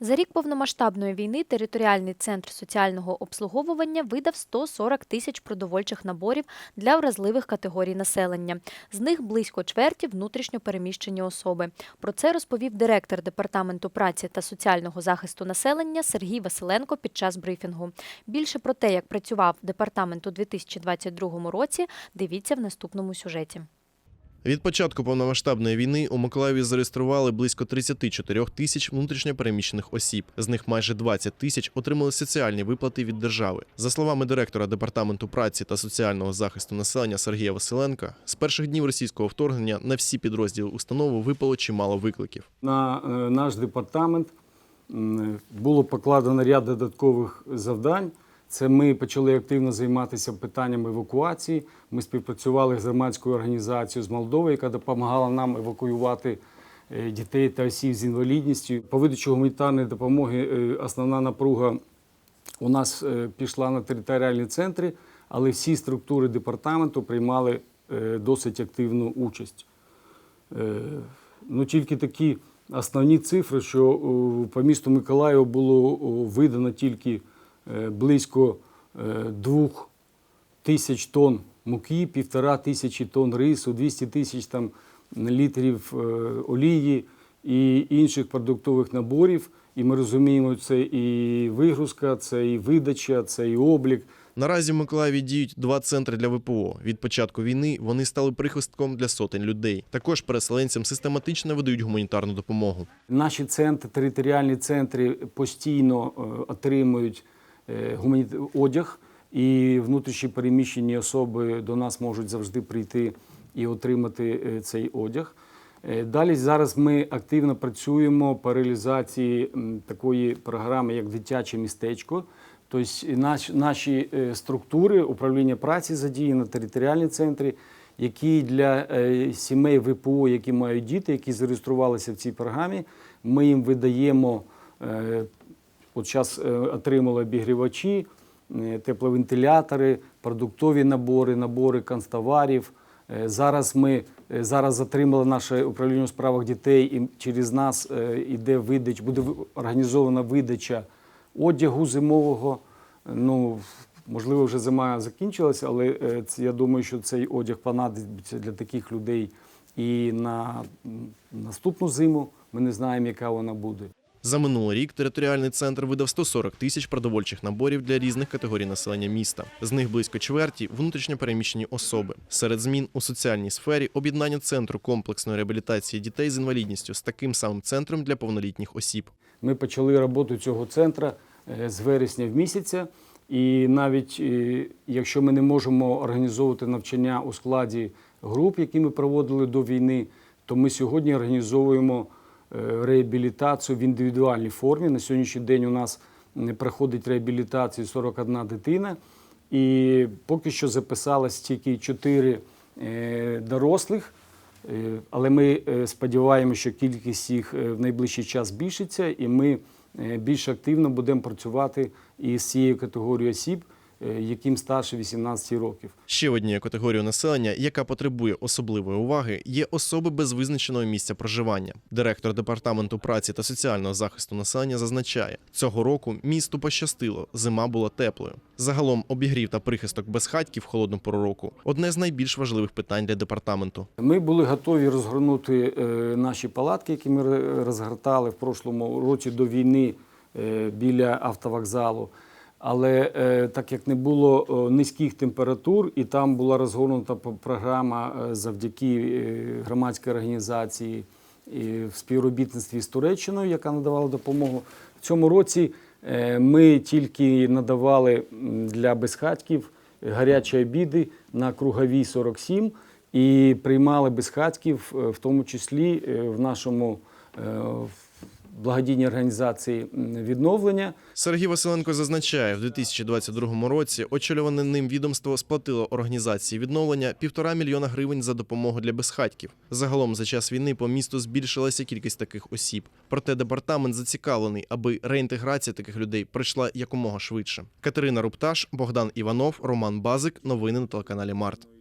За рік повномасштабної війни територіальний центр соціального обслуговування видав 140 тисяч продовольчих наборів для вразливих категорій населення. З них близько чверті внутрішньо переміщені особи. Про це розповів директор департаменту праці та соціального захисту населення Сергій Василенко під час брифінгу. Більше про те, як працював департамент у 2022 році, дивіться в наступному сюжеті. Від початку повномасштабної війни у Миколаєві зареєстрували близько 34 тисяч внутрішньопереміщених осіб. З них майже 20 тисяч отримали соціальні виплати від держави. За словами директора департаменту праці та соціального захисту населення Сергія Василенка, з перших днів російського вторгнення на всі підрозділи установи випало чимало викликів. На е, наш департамент було покладено ряд додаткових завдань. Це ми почали активно займатися питаннями евакуації. Ми співпрацювали з громадською організацією з Молдови, яка допомагала нам евакуювати е, дітей та осіб з інвалідністю. По видачу гуманітарної допомоги е, основна напруга у нас е, пішла на територіальні центри, але всі структури департаменту приймали досить активну участь. Ну, тільки такі основні цифри, що по місту Миколаєва було видано тільки близько е, двох тисяч тонн муки, півтора тисячі тонн рису, 200 тисяч там літрів е, олії і інших продуктових наборів. І ми розуміємо, це і вигрузка, це і видача, це і облік. Наразі в Миколаєві діють два центри для ВПО. Від початку війни вони стали прихистком для сотень людей. Також переселенцям систематично видають гуманітарну допомогу. Наші центри, територіальні центри постійно е, отримують е, одяг, і внутрішні переміщені особи до нас можуть завжди прийти і отримати е, цей одяг. Е, Далі зараз ми активно працюємо по реалізації такої програми, як дитяче містечко. Тобто наш, наші е, структури управління праці задіяні, територіальні центри, які для е, сімей ВПО, які мають діти, які зареєструвалися в цій програмі, ми їм видаємо, е, от зараз отримали обігрівачі, е, тепловентилятори, продуктові набори, набори канцтоварів. Е, Зараз ми е, зараз отримали наше управління у справах дітей, і через нас е, іде видач, буде організована видача одягу зимового. Ну, можливо, вже зима закінчилася, але е, я думаю, що цей одяг понадобиться для таких людей і на наступну зиму. Ми не знаємо, яка вона буде. За минулий рік територіальний центр видав 140 тисяч продовольчих наборів для різних категорій населення міста. З них близько чверті внутрішньо переміщені особи. Серед змін у соціальній сфері об'єднання центру комплексної реабілітації дітей з інвалідністю з таким самим центром для повнолітніх осіб. Ми почали роботу цього центру е, з вересня в місяця. І навіть е, якщо ми не можемо організовувати навчання у складі груп, які ми проводили до війни, то ми сьогодні організовуємо реабілітацію в індивідуальній формі. На сьогоднішній день у нас проходить реабілітацію 41 дитина. І поки що записалось тільки 4 е, дорослих. Е, Але ми е, сподіваємося, що кількість їх е, в найближчий час збільшиться, і ми е, більш активно будемо працювати із цією категорією осіб, е, яким старше 18 років. Ще однією категорією населення, яка потребує особливої уваги, є особи без визначеного місця проживання. Директор департаменту праці та соціального захисту населення зазначає, цього року місту пощастило, зима була теплою. Загалом обігрів та прихисток безхатьків в холодну пору року одне з найбільш важливих питань для департаменту. Ми були готові розгорнути е, наші палатки, які ми розгортали в прошлому році до війни е, біля автовокзалу. Але е, так як не було е, низьких температур, і там була розгорнута програма е, завдяки е, громадській організації і в співробітництві з Туреччиною, яка надавала допомогу. В цьому році е, ми тільки надавали для безхатьків гарячі обіди на круговій 47 і приймали безхатьків, е, в тому числі е, в нашому е, в благодійній організації відновлення. Сергій Василенко зазначає, в 2022 році очолюване ним відомство сплатило організації відновлення півтора мільйона гривень за допомогу для безхатьків. Загалом за час війни по місту збільшилася кількість таких осіб. Проте департамент зацікавлений, аби реінтеграція таких людей пройшла якомога швидше. Катерина Рупташ, Богдан Іванов, Роман Базик. Новини на телеканалі Март.